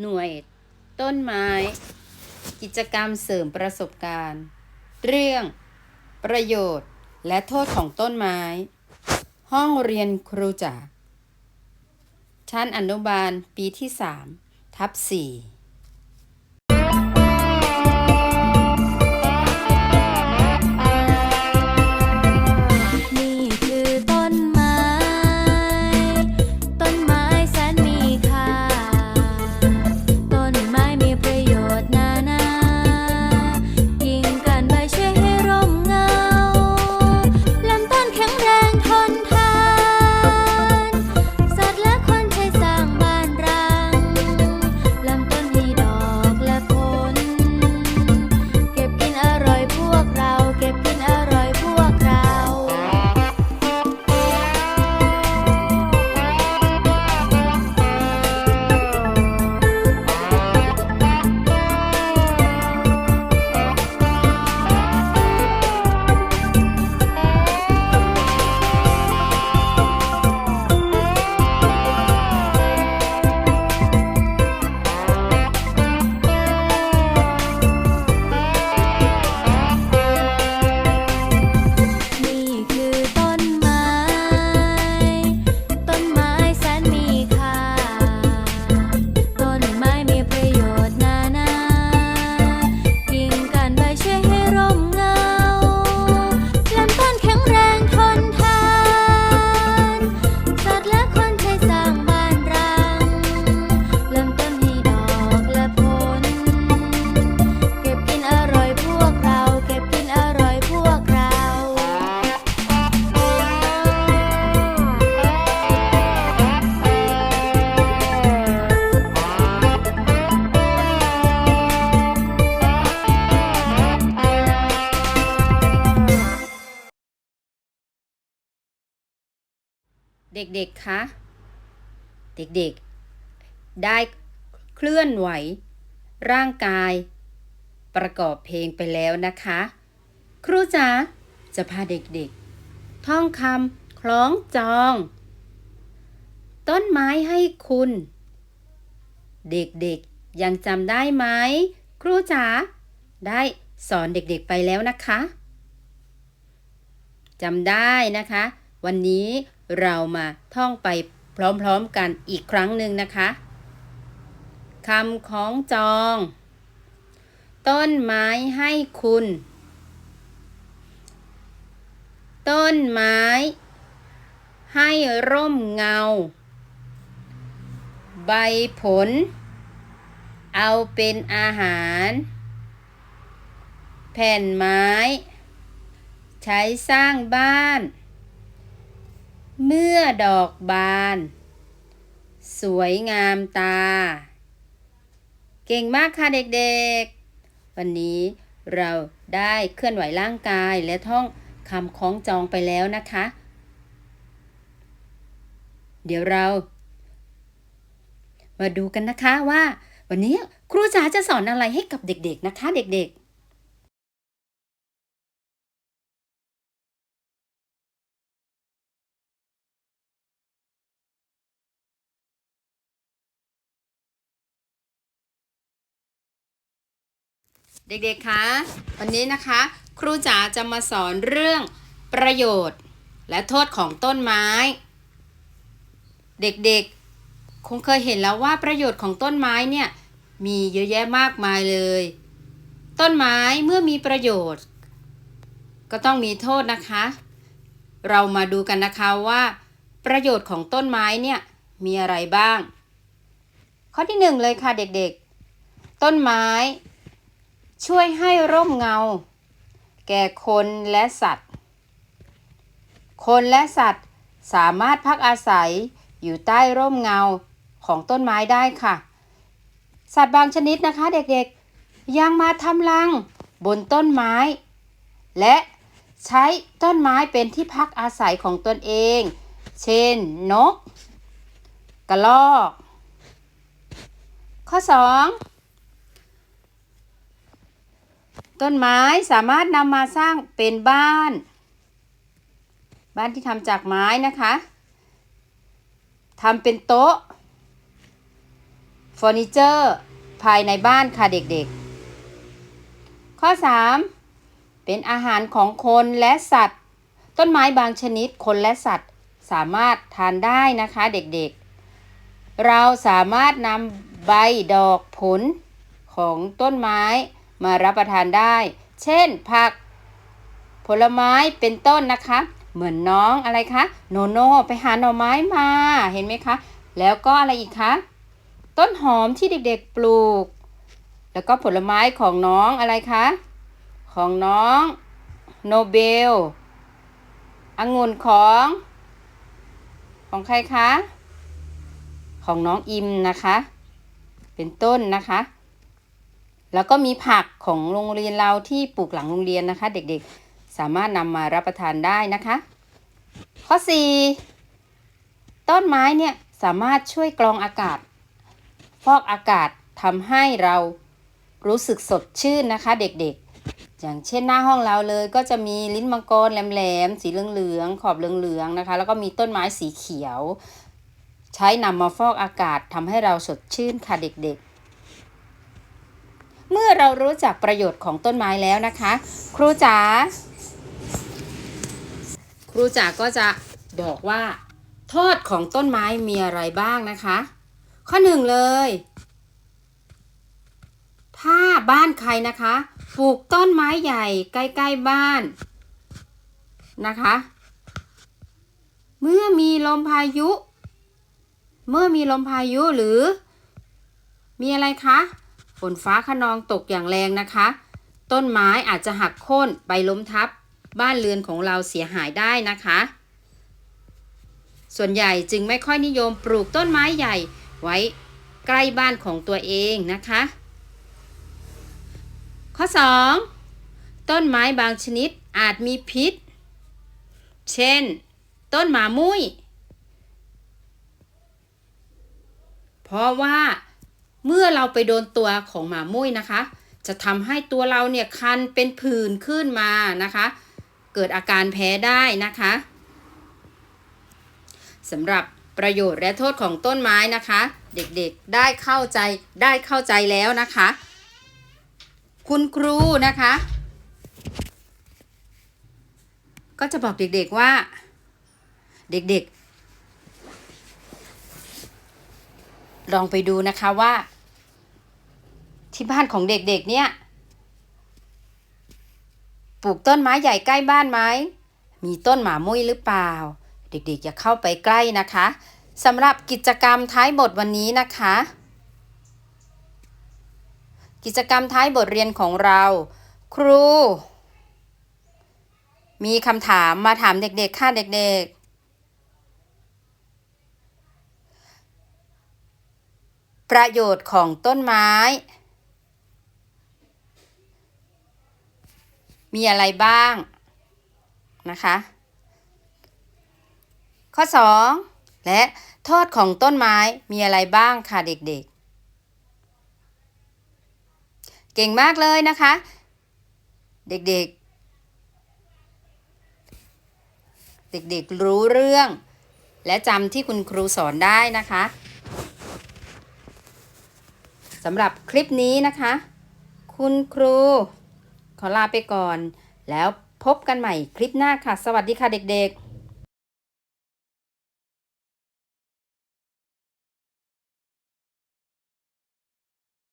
หน่วย ต้นไม้ กิจกรรมเสริมประสบการณ์ เรื่อง ประโยชน์และโทษของต้นไม้ ห้องเรียนครูจ๋าชั้นอนุบาลปีที่ 3 ทับ4 เด็กๆ คะ เด็กๆ ได้เคลื่อนไหว ร่างกาย ประกอบเพลงไปแล้วนะคะ ครูจ๋าจะพาเด็กๆ ท่องคำคล้องจอง ต้นไม้ให้คุณ เด็กๆ ยังจำได้ไหม ครูจ๋าได้สอนเด็กๆไปแล้วนะคะจำได้นะคะ วันนี้ เรามาท่องไปพร้อมๆกันอีกครั้งหนึ่งนะคะคำของจอง ต้นไม้ให้คุณ ต้นไม้ ให้ร่มเงา ใบผล เอาเป็นอาหาร แผ่นไม้ ใช้สร้างบ้าน เมื่อดอกบาน สวยงามตา เก่งมากค่ะเด็กๆ วันนี้เราได้เคลื่อนไหวร่างกายและท่องคำคล้องจองไปแล้วนะคะ เดี๋ยวเรา มาดูกันนะคะว่า วันนี้ครูจ๋าจะสอนอะไรให้กับเด็กๆนะคะ เด็กๆ เด็กๆ คะ วันนี้นะคะ ครูจ๋าจะมาสอนเรื่องประโยชน์ และโทษของต้นไม้ เด็กๆ คงเคยเห็นแล้วว่าประโยชน์ของต้นไม้เนี่ยมีเยอะแยะมากมายเลย ต้นไม้เมื่อมีประโยชน์ ก็ต้องมีโทษนะคะ เรามาดูกันนะคะว่า ประโยชน์ของต้นไม้เนี่ยมีอะไรบ้าง ข้อที่หนึ่งเลยค่ะเด็กๆ ต้นไม้ ช่วยให้ร่มเงา แก่คนและสัตว์ คนและสัตว์สามารถพักอาศัยอยู่ใต้ร่มเงาของต้นไม้ได้ค่ะ สัตว์บางชนิดนะคะเด็กๆ ยังมาทำรังบนต้นไม้ และใช้ต้นไม้เป็นที่พักอาศัยของตนเอง เช่น นก กระรอก ข้อ 2 ต้นไม้สามารถนำมาสร้างเป็นบ้าน บ้านที่ทำจากไม้นะคะทำเป็นโต๊ะเฟอร์นิเจอร์ภายในบ้านค่ะเด็กๆ ข้อ 3 เป็นอาหารของคนและสัตว์ ต้นไม้บางชนิดคนและสัตว์สามารถทานได้นะคะเด็กๆ เราสามารถนำใบดอกผลของต้นไม้ มารับประทานได้ เช่น ผัก ผลไม้เป็นต้นนะคะ เหมือนน้องอะไรคะ โนโน่ไปหาหน่อไม้มาเห็นไหมคะ แล้วก็อะไรอีกคะ ต้นหอมที่เด็กๆปลูก แล้วก็ผลไม้ของน้องอะไรคะ ของน้องโนเบลองุ่นของ ของใครคะ ของน้องอิมนะคะ เป็นต้นนะคะ แล้วก็มีผักของโรงเรียนเราที่ปลูกหลังโรงเรียนนะคะ เด็กๆ สามารถนำมารับประทานได้นะคะ ข้อ 4 ต้นไม้เนี่ยสามารถช่วยกรองอากาศ ฟอกอากาศทำให้เรารู้สึกสดชื่นนะคะ เด็กๆ อย่างเช่นหน้าห้องเราเลยก็จะมีลิ้นมังกรแหลมๆ สีเหลืองๆ ขอบเหลืองๆนะคะ แล้วก็มีต้นไม้สีเขียว ใช้นำมาฟอกอากาศทำให้เราสดชื่นค่ะเด็กๆ เมื่อเรารู้จักประโยชน์ของต้นไม้แล้วนะคะ ครูจ๋าครูจ๋าก็จะบอกว่า โทษของต้นไม้มีอะไรบ้างนะคะ ข้อหนึ่งเลย ถ้าบ้านใครนะคะปลูกต้นไม้ใหญ่ใกล้ ๆ บ้านนะคะ เมื่อมีลมพายุ เมื่อมีลมพายุหรือ มีอะไรคะ นฟ้าขนองตกอย่างแรงนะคะ ต้นไม้อาจจะหักโค่นไปล้มทับ บ้านเรือนของเราเสียหายได้นะคะ ส่วนใหญ่จึงไม่ค่อยนิยมปลูกต้นไม้ใหญ่ไว้ใกล้บ้านของตัวเองนะคะ ข้อ 2 ต้นไม้บางชนิดอาจมีพิษ เช่น ต้นหมามุ้ย เพราะว่า เมื่อเราไปโดนตัวของหมามุ้ยนะคะ จะทำให้ตัวเราเนี่ยคันเป็นผื่นขึ้นมานะคะ เกิดอาการแพ้ได้นะคะสำหรับประโยชน์และโทษของต้นไม้นะคะ เด็กๆได้เข้าใจได้เข้าใจแล้วนะคะ คุณครูนะคะ ก็จะบอกเด็กๆว่า เด็กๆ ลองไปดูนะคะว่า ที่บ้านของเด็กๆ เนี่ย ปลูกต้นไม้ใหญ่ใกล้บ้านไหม มีต้นหมามุ้ยหรือเปล่า เด็กๆ อย่าเข้าไปใกล้นะคะสำหรับกิจกรรมท้ายบทวันนี้นะคะ กิจกรรมท้ายบทเรียนของเรา ครู มีคำถามมาถามเด็กๆ ค่ะเด็กๆประโยชน์ของต้นไม้ มีอะไรบ้างนะคะ ข้อ 2 และโทษของต้นไม้มีอะไรบ้างค่ะเด็กๆ เก่งมากเลยนะคะ เด็กๆ เด็กๆรู้เรื่อง และจำที่คุณครูสอนได้นะคะสำหรับคลิปนี้นะคะ คุณครู ขอลาไปก่อน แล้วพบกันใหม่คลิปหน้าค่ะ สวัสดีค่ะเด็กๆ